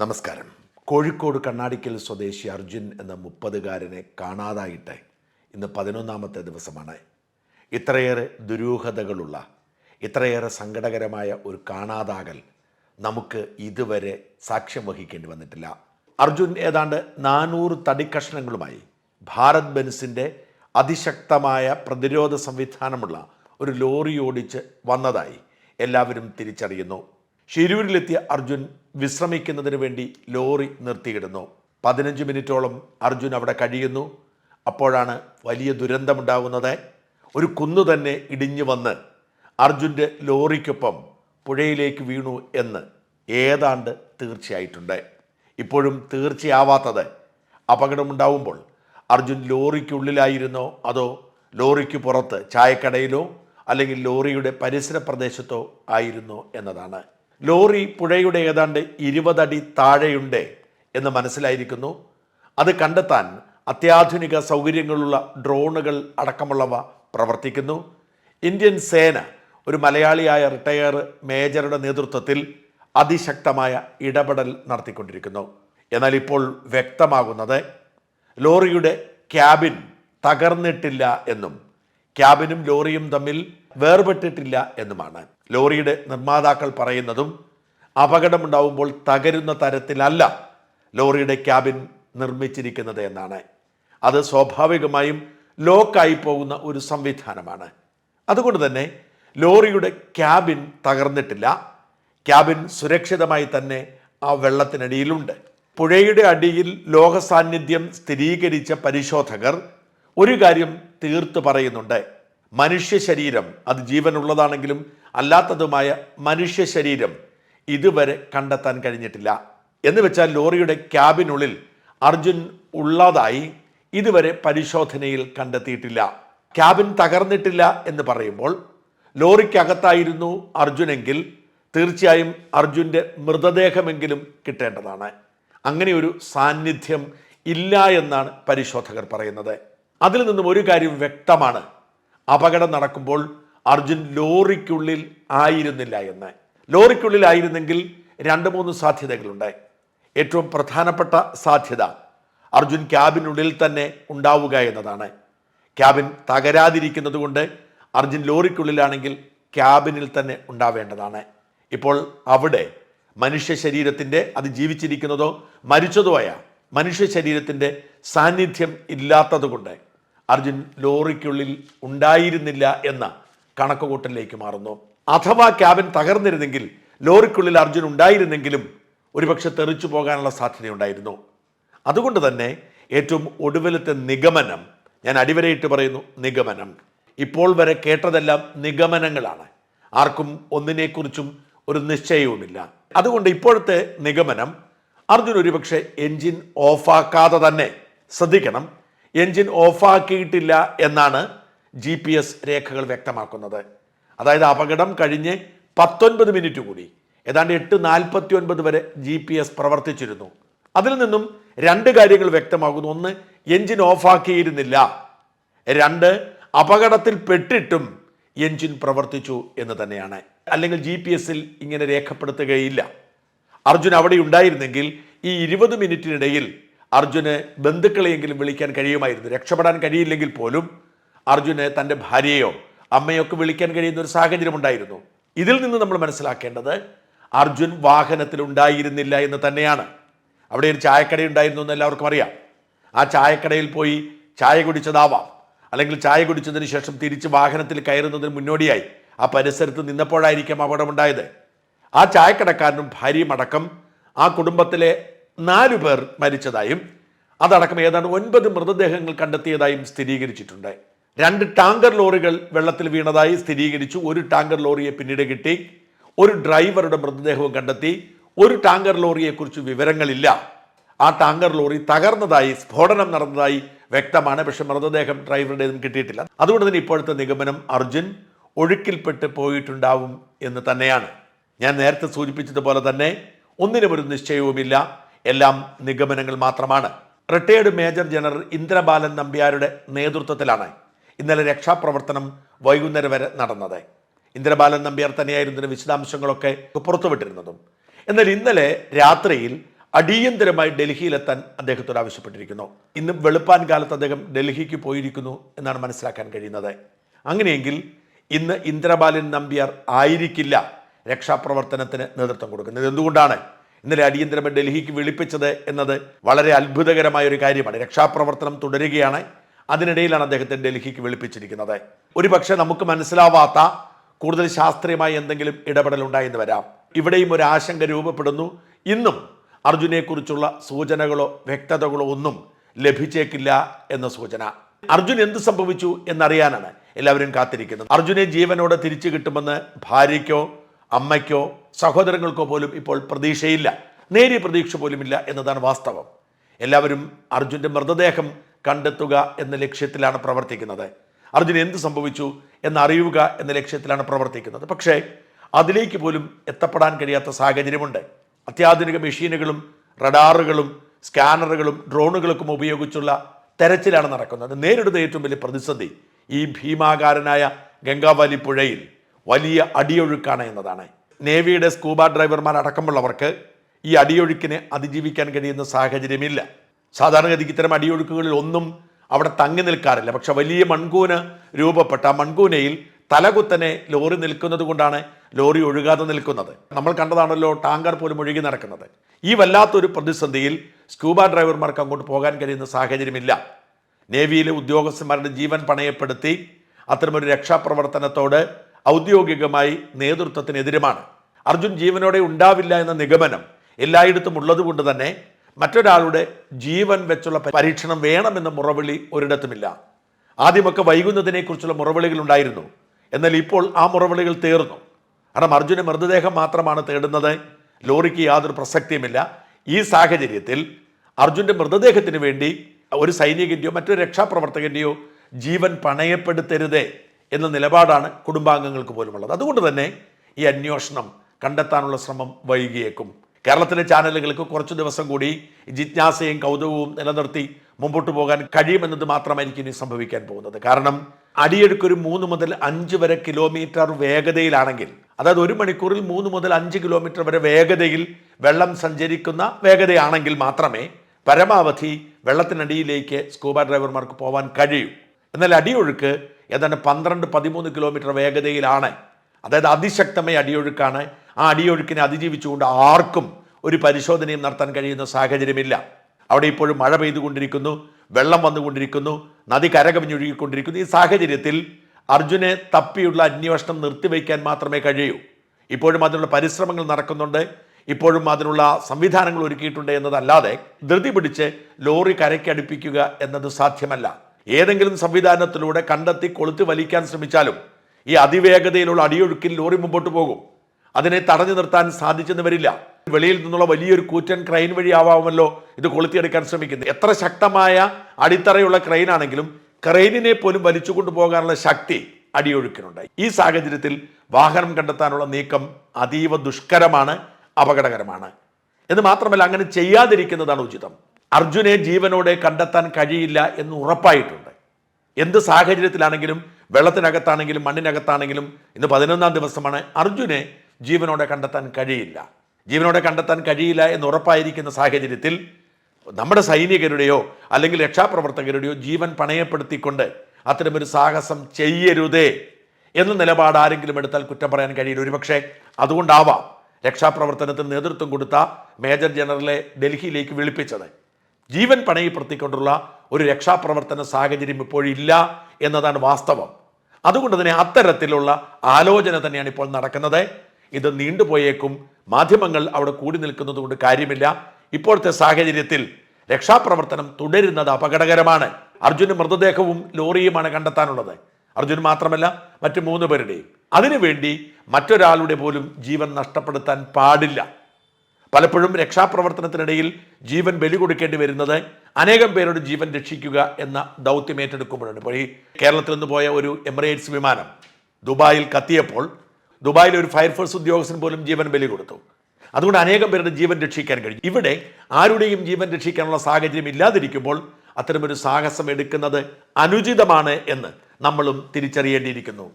നമസ്കാരം. കോഴിക്കോട് കണ്ണാടിക്കൽ സ്വദേശി അർജുൻ എന്ന മുപ്പതുകാരനെ കാണാതായിട്ട് ഇന്ന് പതിനൊന്നാമത്തെ ദിവസമാണ്. ഇത്രയേറെ ദുരൂഹതകളുള്ള ഇത്രയേറെ സങ്കടകരമായ ഒരു കാണാതാകൽ നമുക്ക് ഇതുവരെ സാക്ഷ്യം വഹിക്കേണ്ടി വന്നിട്ടില്ല. അർജുൻ ഏതാണ്ട് നാനൂറ് തടിക്കഷ്ണങ്ങളുമായി ഭാരത് ബെൻസിന്റെ അതിശക്തമായ പ്രതിരോധ സംവിധാനമുള്ള ഒരു ലോറി ഓടിച്ച് വന്നതായി എല്ലാവരും തിരിച്ചറിയുന്നു. ഷിരൂരിലെത്തിയ അർജുൻ വിശ്രമിക്കുന്നതിന് വേണ്ടി ലോറി നിർത്തിയിടുന്നു. പതിനഞ്ച് മിനിറ്റോളം അർജുൻ അവിടെ കഴിയുന്നു. അപ്പോഴാണ് വലിയ ദുരന്തമുണ്ടാകുന്നത് ഒരു കുന്നു തന്നെ ഇടിഞ്ഞു വന്ന് അർജുന്റെ ലോറിക്കൊപ്പം പുഴയിലേക്ക് വീണു എന്ന് ഏതാണ്ട് തീർച്ചയായിട്ടുണ്ട്. ഇപ്പോഴും തീർച്ചയാവാത്തത് അപകടമുണ്ടാവുമ്പോൾ അർജുൻ ലോറിക്കുള്ളിലായിരുന്നോ? അതോ ലോറിക്ക് പുറത്ത് ചായക്കടയിലോ അല്ലെങ്കിൽ ലോറിയുടെ പരിസര പ്രദേശത്തോ ആയിരുന്നോ എന്നതാണ്. ലോറി പുഴയുടെ ഏതാണ്ട് ഇരുപതടി താഴെയുണ്ട് എന്ന് മനസ്സിലായിരിക്കുന്നു. അത് കണ്ടെത്താൻ അത്യാധുനിക സൗകര്യങ്ങളുള്ള ഡ്രോണുകൾ അടക്കമുള്ളവ പ്രവർത്തിക്കുന്നു. ഇന്ത്യൻ സേന ഒരു മലയാളിയായ റിട്ടയർ മേജറുടെ നേതൃത്വത്തിൽ അതിശക്തമായ ഇടപെടൽ നടത്തിക്കൊണ്ടിരിക്കുന്നു. എന്നാൽ ഇപ്പോൾ വ്യക്തമാകുന്നത് ലോറിയുടെ ക്യാബിൻ തകർന്നിട്ടില്ല എന്നും ക്യാബിനും ലോറിയും തമ്മിൽ വേർപെട്ടിട്ടില്ല എന്നുമാണ്. ലോറിയുടെ നിർമ്മാതാക്കൾ പറയുന്നതും അപകടമുണ്ടാവുമ്പോൾ തകരുന്ന തരത്തിലല്ല ലോറിയുടെ ക്യാബിൻ നിർമ്മിച്ചിരിക്കുന്നത് എന്നാണ്. അത് സ്വാഭാവികമായും ലോക്കായി പോകുന്ന ഒരു സംവിധാനമാണ്. അതുകൊണ്ട് തന്നെ ലോറിയുടെ ക്യാബിൻ തകർന്നിട്ടില്ല. ക്യാബിൻ സുരക്ഷിതമായി തന്നെ ആ വെള്ളത്തിനടിയിലുണ്ട്. പുഴയുടെ അടിയിൽ ലോകസാന്നിധ്യം സ്ഥിരീകരിച്ച പരിശോധകർ ഒരു കാര്യം തീർത്തു പറയുന്നുണ്ട്. മനുഷ്യ ശരീരം അത് ജീവനുള്ളതാണെങ്കിലും അല്ലാത്തതുമായ മനുഷ്യ ശരീരം ഇതുവരെ കണ്ടെത്താൻ കഴിഞ്ഞിട്ടില്ല. എന്ന് വെച്ചാൽ ലോറിയുടെ ക്യാബിനുള്ളിൽ അർജുൻ ഉള്ളതായി ഇതുവരെ പരിശോധനയിൽ കണ്ടെത്തിയിട്ടില്ല. ക്യാബിൻ തകർന്നിട്ടില്ല എന്ന് പറയുമ്പോൾ ലോറിക്കകത്തായിരുന്നു അർജുനെങ്കിൽ തീർച്ചയായും അർജുന്റെ മൃതദേഹമെങ്കിലും കിട്ടേണ്ടതാണ്. അങ്ങനെ ഒരു സാന്നിധ്യം ഇല്ല എന്നാണ് പരിശോധകർ പറയുന്നത്. അതിൽ നിന്നും ഒരു കാര്യം വ്യക്തമാണ്. അപകടം നടക്കുമ്പോൾ അർജുൻ ലോറിക്കുള്ളിൽ ആയിരുന്നില്ല എന്ന്. ലോറിക്കുള്ളിലായിരുന്നെങ്കിൽ രണ്ട് മൂന്ന് സാധ്യതകളുണ്ട് ഏറ്റവും പ്രധാനപ്പെട്ട സാധ്യത അർജുൻ ക്യാബിനുള്ളിൽ തന്നെ ഉണ്ടാവുക എന്നതാണ്. ക്യാബിൻ തകരാതിരിക്കുന്നത് കൊണ്ട് അർജുൻ ലോറിക്കുള്ളിലാണെങ്കിൽ ക്യാബിനിൽ തന്നെ ഉണ്ടാവേണ്ടതാണ്. ഇപ്പോൾ അവിടെ മനുഷ്യ ശരീരത്തിന്റെ അത് ജീവിച്ചിരിക്കുന്നതോ മരിച്ചതോ ആയ മനുഷ്യ ശരീരത്തിന്റെ സാന്നിധ്യം ഇല്ലാത്തതുകൊണ്ട് അർജുൻ ലോറിക്കുള്ളിൽ ഉണ്ടായിരുന്നില്ല എന്ന കണക്കുകൂട്ടലിലേക്ക് മാറുന്നു. അഥവാ ക്യാബിൻ തകർന്നിരുന്നെങ്കിൽ ലോറിക്കുള്ളിൽ അർജുൻ ഉണ്ടായിരുന്നെങ്കിലും ഒരുപക്ഷെ തെറിച്ചു പോകാനുള്ള സാധ്യതയുണ്ടായിരുന്നു. അതുകൊണ്ട് തന്നെ ഏറ്റവും ഒടുവിലത്തെ നിഗമനം ഞാൻ അടിവരയിട്ട് പറയുന്നു നിഗമനം. ഇപ്പോൾ വരെ കേട്ടതെല്ലാം നിഗമനങ്ങളാണ്. ആർക്കും ഒന്നിനെക്കുറിച്ചും ഒരു നിശ്ചയവുമില്ല. അതുകൊണ്ട് ഇപ്പോഴത്തെ നിഗമനം അർജുൻ ഒരുപക്ഷെ എൻജിൻ ഓഫാക്കാതെ തന്നെ ശ്രദ്ധിക്കണം. എൻജിൻ ഓഫാക്കിയിട്ടില്ല എന്നാണ് ജി പി എസ് രേഖകൾ വ്യക്തമാക്കുന്നത്. അതായത് അപകടം കഴിഞ്ഞ് പത്തൊൻപത് മിനിറ്റ് കൂടി. ഏതാണ്ട് എട്ട് നാൽപ്പത്തി ഒൻപത് വരെ ജി പി എസ് പ്രവർത്തിച്ചിരുന്നു. അതിൽ നിന്നും രണ്ട് കാര്യങ്ങൾ വ്യക്തമാകുന്നു. ഒന്ന് എൻജിൻ ഓഫാക്കിയിരുന്നില്ല. രണ്ട് അപകടത്തിൽ പെട്ടിട്ടും എൻജിൻ പ്രവർത്തിച്ചു എന്ന് തന്നെയാണ്. അല്ലെങ്കിൽ ജി പി എസിൽ ഇങ്ങനെ രേഖപ്പെടുത്തുകയില്ല. അർജുൻ അവിടെ ഉണ്ടായിരുന്നെങ്കിൽ ഈ ഇരുപത് മിനിറ്റിനിടയിൽ അർജുന് ബന്ധുക്കളെയെങ്കിലും വിളിക്കാൻ കഴിയുമായിരുന്നു. രക്ഷപ്പെടാൻ കഴിയില്ലെങ്കിൽ പോലും അർജുന് തന്റെ ഭാര്യയോ അമ്മയോ ഒക്കെ വിളിക്കാൻ കഴിയുന്ന ഒരു സാഹചര്യം ഉണ്ടായിരുന്നു. ഇതിൽ നിന്ന് നമ്മൾ മനസ്സിലാക്കേണ്ടത് അർജുൻ വാഹനത്തിൽ ഉണ്ടായിരുന്നില്ല എന്ന് തന്നെയാണ്. അവിടെ ഒരു ചായക്കട ഉണ്ടായിരുന്നു എന്ന് എല്ലാവർക്കും അറിയാം. ആ ചായക്കടയിൽ പോയി ചായ കുടിച്ചതാവാം. അല്ലെങ്കിൽ ചായ കുടിച്ചതിന് ശേഷം തിരിച്ച് വാഹനത്തിൽ കയറുന്നതിന് മുന്നോടിയായി. ആ പരിസരത്ത് നിന്നപ്പോഴായിരിക്കാം അപകടമുണ്ടായത്. ആ ചായക്കടക്കാരനും ഭാര്യയും അടക്കം ആ കുടുംബത്തിലെ നാലു പേർ മരിച്ചതായും അതടക്കം ഏതാണ്ട് ഒൻപത് മൃതദേഹങ്ങൾ കണ്ടെത്തിയതായും സ്ഥിരീകരിച്ചിട്ടുണ്ട്. രണ്ട് ടാങ്കർ ലോറികൾ വെള്ളത്തിൽ വീണതായി സ്ഥിരീകരിച്ചു. ഒരു ടാങ്കർ ലോറിയെ പിന്നീട് കിട്ടി. ഒരു ഡ്രൈവറുടെ മൃതദേഹവും കണ്ടെത്തി. ഒരു ടാങ്കർ ലോറിയെക്കുറിച്ച് വിവരങ്ങളില്ല. ആ ടാങ്കർ ലോറി തകർന്നതായി സ്ഫോടനം നടന്നതായി വ്യക്തമാണ്. പക്ഷെ മൃതദേഹം ഡ്രൈവറുടേതും കിട്ടിയിട്ടില്ല. അതുകൊണ്ട് തന്നെ ഇപ്പോഴത്തെ നിഗമനം അർജുൻ ഒഴുക്കിൽപ്പെട്ട് പോയിട്ടുണ്ടാവും എന്ന് തന്നെയാണ്. ഞാൻ നേരത്തെ സൂചിപ്പിച്ചതുപോലെ തന്നെ ഒന്നിനും ഒരു നിശ്ചയവുമില്ല. എല്ലാം നിഗമനങ്ങൾ മാത്രമാണ്. റിട്ടയേർഡ് മേജർ ജനറൽ ഇന്ദ്രബാലൻ നമ്പ്യാരുടെ നേതൃത്വത്തിലാണ് ഇന്നലെ രക്ഷാപ്രവർത്തനം വൈകുന്നേരം വരെ നടന്നത്. ഇന്ദ്രബാലൻ നമ്പ്യാർ തന്നെയായിരുന്നു വിശദാംശങ്ങളൊക്കെ പുറത്തുവിട്ടിരുന്നതും. എന്നാൽ ഇന്നലെ രാത്രിയിൽ അടിയന്തരമായി ഡൽഹിയിലെത്താൻ അദ്ദേഹത്തോട് ആവശ്യപ്പെട്ടിരിക്കുന്നു. ഇന്ന് വെളുപ്പാൻ കാലത്ത് അദ്ദേഹം ഡൽഹിക്ക് പോയിരിക്കുന്നു എന്നാണ് മനസ്സിലാക്കാൻ കഴിയുന്നത്. അങ്ങനെയെങ്കിൽ ഇന്ന് ഇന്ദ്രബാലൻ നമ്പ്യാർ ആയിരിക്കില്ല രക്ഷാപ്രവർത്തനത്തിന് നേതൃത്വം കൊടുക്കുന്നത്. എന്തുകൊണ്ടാണ്? ഇന്നലെ അടിയന്തരമായി ഡൽഹിക്ക് വിളിപ്പിച്ചത് എന്നത് വളരെ അത്ഭുതകരമായ ഒരു കാര്യമാണ്. രക്ഷാപ്രവർത്തനം തുടരുകയാണ്. അതിനിടയിലാണ് അദ്ദേഹത്തെ ഡൽഹിക്ക് വിളിപ്പിച്ചിരിക്കുന്നത്. ഒരു പക്ഷേ നമുക്ക് മനസ്സിലാവാത്ത കൂടുതൽ ശാസ്ത്രീയമായി എന്തെങ്കിലും ഇടപെടൽ ഉണ്ടായെന്ന് വരാം. ഇവിടെയും ഒരു ആശങ്ക രൂപപ്പെടുന്നു. ഇന്നും അർജുനെക്കുറിച്ചുള്ള സൂചനകളോ വ്യക്തതകളോ ഒന്നും ലഭിച്ചേക്കില്ല എന്ന സൂചന. അർജുൻ എന്ത് സംഭവിച്ചു എന്നറിയാനാണ് എല്ലാവരും കാത്തിരിക്കുന്നത്. അർജുനെ ജീവനോടെ തിരിച്ചു കിട്ടുമെന്ന് ഭാര്യയ്ക്കോ അമ്മയ്ക്കോ സഹോദരങ്ങൾക്കോ പോലും ഇപ്പോൾ പ്രതീക്ഷയില്ല. നേരിയ പ്രതീക്ഷ പോലുമില്ല എന്നതാണ് വാസ്തവം. എല്ലാവരും അർജുന്റെ മൃതദേഹം കണ്ടെത്തുക എന്ന ലക്ഷ്യത്തിലാണ് പ്രവർത്തിക്കുന്നത്. അർജുൻ എന്ത് സംഭവിച്ചു എന്നറിയുക എന്ന ലക്ഷ്യത്തിലാണ് പ്രവർത്തിക്കുന്നത്. പക്ഷേ അതിലേക്ക് പോലും എത്തപ്പെടാൻ കഴിയാത്ത സാഹചര്യമുണ്ട്. അത്യാധുനിക മെഷീനുകളും റഡാറുകളും സ്കാനറുകളും ഡ്രോണുകൾക്കും ഉപയോഗിച്ചുള്ള തെരച്ചിലാണ് നടക്കുന്നത്. നേരിടുന്ന ഏറ്റവും വലിയ പ്രതിസന്ധി ഈ ഭീമാകാരനായ ഗംഗാവാലി പുഴയിൽ. വലിയ അടിയൊഴുക്കാണ് എന്നതാണ്. നേവിയുടെ സ്കൂബ ഡ്രൈവർമാർ അടക്കമുള്ളവർക്ക് ഈ അടിയൊഴുക്കിനെ അതിജീവിക്കാൻ കഴിയുന്ന സാഹചര്യമില്ല. സാധാരണഗതിക്ക് ഇത്തരം അടിയൊഴുക്കുകളിൽ ഒന്നും അവിടെ തങ്ങി നിൽക്കാറില്ല. പക്ഷെ വലിയ മൺകൂന രൂപപ്പെട്ട മൺകൂനയിൽ തലകുത്തനെ ലോറി നിൽക്കുന്നത് കൊണ്ടാണ് ലോറി ഒഴുകാതെ നിൽക്കുന്നത്. നമ്മൾ കണ്ടതാണല്ലോ ടാങ്കർ പോലും ഒഴുകി നടക്കുന്നത്. ഈ വല്ലാത്തൊരു പ്രതിസന്ധിയിൽ സ്കൂബ ഡ്രൈവർമാർക്ക് അങ്ങോട്ട് പോകാൻ കഴിയുന്ന സാഹചര്യമില്ല. നേവിയിലെ ഉദ്യോഗസ്ഥന്മാരുടെ ജീവൻ പണയപ്പെടുത്തി അത്തരമൊരു രക്ഷാപ്രവർത്തനത്തോട് ഔദ്യോഗികമായി നേതൃത്വത്തിനെതിരുമാണ്. അർജുൻ ജീവനോടെ ഉണ്ടാവില്ല എന്ന നിഗമനം എല്ലായിടത്തും ഉള്ളതുകൊണ്ട് തന്നെ മറ്റൊരാളുടെ ജീവൻ വെച്ചുള്ള പരീക്ഷണം വേണമെന്ന മുറവിളി ഒരിടത്തുമില്ല. ആദ്യമൊക്കെ വൈകുന്നതിനെക്കുറിച്ചുള്ള മുറവിളികൾ ഉണ്ടായിരുന്നു. എന്നാൽ ഇപ്പോൾ ആ മുറവിളികൾ തീർന്നു. കാരണം അർജുന മൃതദേഹം മാത്രമാണ് തേടുന്നത്. ലോറിക്ക് യാതൊരു പ്രസക്തിയുമില്ല. ഈ സാഹചര്യത്തിൽ അർജുന്റെ മൃതദേഹത്തിന് വേണ്ടി ഒരു സൈനികന്റെയോ മറ്റൊരു രക്ഷാപ്രവർത്തകന്റെയോ ജീവൻ പണയപ്പെടുത്തരുതേ. എന്ന നിലപാടാണ് കുടുംബാംഗങ്ങൾക്ക് പോലുമുള്ളത്. അതുകൊണ്ട് തന്നെ ഈ അന്വേഷണം കണ്ടെത്താനുള്ള ശ്രമം വൈകിയേക്കും. കേരളത്തിലെ ചാനലുകൾക്ക് കുറച്ച് ദിവസം കൂടി ജിജ്ഞാസയും കൗതുകവും നിലനിർത്തി മുമ്പോട്ട് പോകാൻ കഴിയുമെന്നത് മാത്രമായിരിക്കും ഇനി സംഭവിക്കാൻ പോകുന്നത്. കാരണം അടിയെടുക്കൊരു മൂന്ന് മുതൽ അഞ്ച് വരെ കിലോമീറ്റർ വേഗതയിലാണെങ്കിൽ അതായത് ഒരു മണിക്കൂറിൽ മൂന്ന് മുതൽ അഞ്ച് കിലോമീറ്റർ വരെ വേഗതയിൽ വെള്ളം സഞ്ചരിക്കുന്ന വേഗതയാണെങ്കിൽ മാത്രമേ പരമാവധി വെള്ളത്തിനടിയിലേക്ക് സ്കൂബ ഡ്രൈവർമാർക്ക് പോകാൻ കഴിയൂ. എന്നാൽ അടിയൊഴുക്ക് ഏതാണ്ട് പന്ത്രണ്ട് പതിമൂന്ന് കിലോമീറ്റർ വേഗതയിലാണ്. അതായത് അതിശക്തമായ അടിയൊഴുക്കാണ്. ആ അടിയൊഴുക്കിനെ അതിജീവിച്ചുകൊണ്ട് ആർക്കും ഒരു പരിശോധനയും നടത്താൻ കഴിയുന്ന സാഹചര്യമില്ല. അവിടെ ഇപ്പോഴും മഴ പെയ്തുകൊണ്ടിരിക്കുന്നു വെള്ളം വന്നുകൊണ്ടിരിക്കുന്നു നദി കരകവിഞ്ഞൊഴുകിക്കൊണ്ടിരിക്കുന്നു. ഈ സാഹചര്യത്തിൽ അർജുനെ തപ്പിയുള്ള അന്വേഷണം നിർത്തിവെക്കാൻ മാത്രമേ കഴിയൂ. ഇപ്പോഴും അതിനുള്ള പരിശ്രമങ്ങൾ നടക്കുന്നുണ്ട്. ഇപ്പോഴും അതിനുള്ള സംവിധാനങ്ങൾ ഒരുക്കിയിട്ടുണ്ട് എന്നതല്ലാതെ ധൃതി പിടിച്ച് ലോറി കരയ്ക്കടുപ്പിക്കുക എന്നത് സാധ്യമല്ല. ഏതെങ്കിലും സംവിധാനത്തിലൂടെ കണ്ടെത്തി കൊളുത്തി വലിക്കാൻ ശ്രമിച്ചാലും ഈ അതിവേഗതയിലുള്ള അടിയൊഴുക്കിൽ ലോറി മുമ്പോട്ട് പോകും. അതിനെ തടഞ്ഞു നിർത്താൻ സാധിച്ചെന്ന് വരില്ല. വെളിയിൽ നിന്നുള്ള വലിയൊരു കൂറ്റൻ ക്രൈൻ വഴി ആവാമല്ലോ ഇത് കൊളുത്തിയെടുക്കാൻ ശ്രമിക്കുന്നത്. എത്ര ശക്തമായ അടിത്തറയുള്ള ക്രൈൻ ആണെങ്കിലും ക്രൈനിനെ പോലും വലിച്ചു കൊണ്ടുപോകാനുള്ള ശക്തി അടിയൊഴുക്കിനുണ്ടായി. ഈ സാഹചര്യത്തിൽ വാഹനം കണ്ടെത്താനുള്ള നീക്കം അതീവ ദുഷ്കരമാണ് അപകടകരമാണ്. എന്ന് മാത്രമല്ല അങ്ങനെ ചെയ്യാതിരിക്കുന്നതാണ് ഉചിതം. അർജുനെ ജീവനോടെ കണ്ടെത്താൻ കഴിയില്ല എന്ന് ഉറപ്പായിട്ടുണ്ട്. എന്ത് സാഹചര്യത്തിലാണെങ്കിലും വെള്ളത്തിനകത്താണെങ്കിലും മണ്ണിനകത്താണെങ്കിലും ഇന്ന് പതിനൊന്നാം ദിവസമാണ് അർജുനെ ജീവനോടെ കണ്ടെത്താൻ കഴിയില്ല. ജീവനോടെ കണ്ടെത്താൻ കഴിയില്ല എന്ന് ഉറപ്പായിരിക്കുന്ന സാഹചര്യത്തിൽ നമ്മുടെ സൈനികരുടെയോ അല്ലെങ്കിൽ രക്ഷാപ്രവർത്തകരുടെയോ ജീവൻ പണയപ്പെടുത്തിക്കൊണ്ട് അത്തരമൊരു സാഹസം ചെയ്യരുതേ എന്ന നിലപാട് ആരെങ്കിലും എടുത്താൽ കുറ്റം പറയാൻ കഴിയില്ല. ഒരുപക്ഷെ അതുകൊണ്ടാവാം രക്ഷാപ്രവർത്തനത്തിന് നേതൃത്വം കൊടുത്ത മേജർ ജനറലെ ഡൽഹിയിലേക്ക് വിളിപ്പിച്ചത്. ജീവൻ പണയപ്പെടുത്തിക്കൊണ്ടുള്ള ഒരു രക്ഷാപ്രവർത്തന സാഹചര്യം ഇപ്പോഴില്ല എന്നതാണ് വാസ്തവം. അതുകൊണ്ട് തന്നെ അത്തരത്തിലുള്ള ആലോചന തന്നെയാണ് ഇപ്പോൾ നടക്കുന്നത്. ഇത് നീണ്ടുപോയേക്കും. മാധ്യമങ്ങൾ അവിടെ കൂടി നിൽക്കുന്നത് കൊണ്ട് കാര്യമില്ല. ഇപ്പോഴത്തെ സാഹചര്യത്തിൽ രക്ഷാപ്രവർത്തനം തുടരുന്നത് അപകടകരമാണ്. അർജുന് മൃതദേഹവും ലോറിയുമാണ് കണ്ടെത്താനുള്ളത്. അർജുൻ മാത്രമല്ല മറ്റു മൂന്ന് പേരുടെയും. അതിനുവേണ്ടി മറ്റൊരാളുടെ പോലും ജീവൻ നഷ്ടപ്പെടുത്താൻ പാടില്ല. പലപ്പോഴും രക്ഷാപ്രവർത്തനത്തിനിടയിൽ ജീവൻ ബലി കൊടുക്കേണ്ടി വരുന്നത് അനേകം പേരുടെ ജീവൻ രക്ഷിക്കുക എന്ന ദൗത്യം ഏറ്റെടുക്കുമ്പോഴാണ്. ഇപ്പോൾ ഈ കേരളത്തിൽ നിന്ന് പോയ ഒരു എമിറേറ്റ്സ് വിമാനം ദുബായിൽ കത്തിയപ്പോൾ ദുബായിൽ ഒരു ഫയർഫോഴ്സ് ഉദ്യോഗസ്ഥൻ പോലും ജീവൻ ബലി കൊടുത്തു. അതുകൊണ്ട് അനേകം പേരുടെ ജീവൻ രക്ഷിക്കാൻ കഴിഞ്ഞു ഇവിടെ ആരുടെയും ജീവൻ രക്ഷിക്കാനുള്ള സാഹചര്യം ഇല്ലാതിരിക്കുമ്പോൾ അത്തരമൊരു സാഹസം എടുക്കുന്നത് അനുചിതമാണ് എന്ന് നമ്മളും തിരിച്ചറിയേണ്ടിയിരിക്കുന്നു.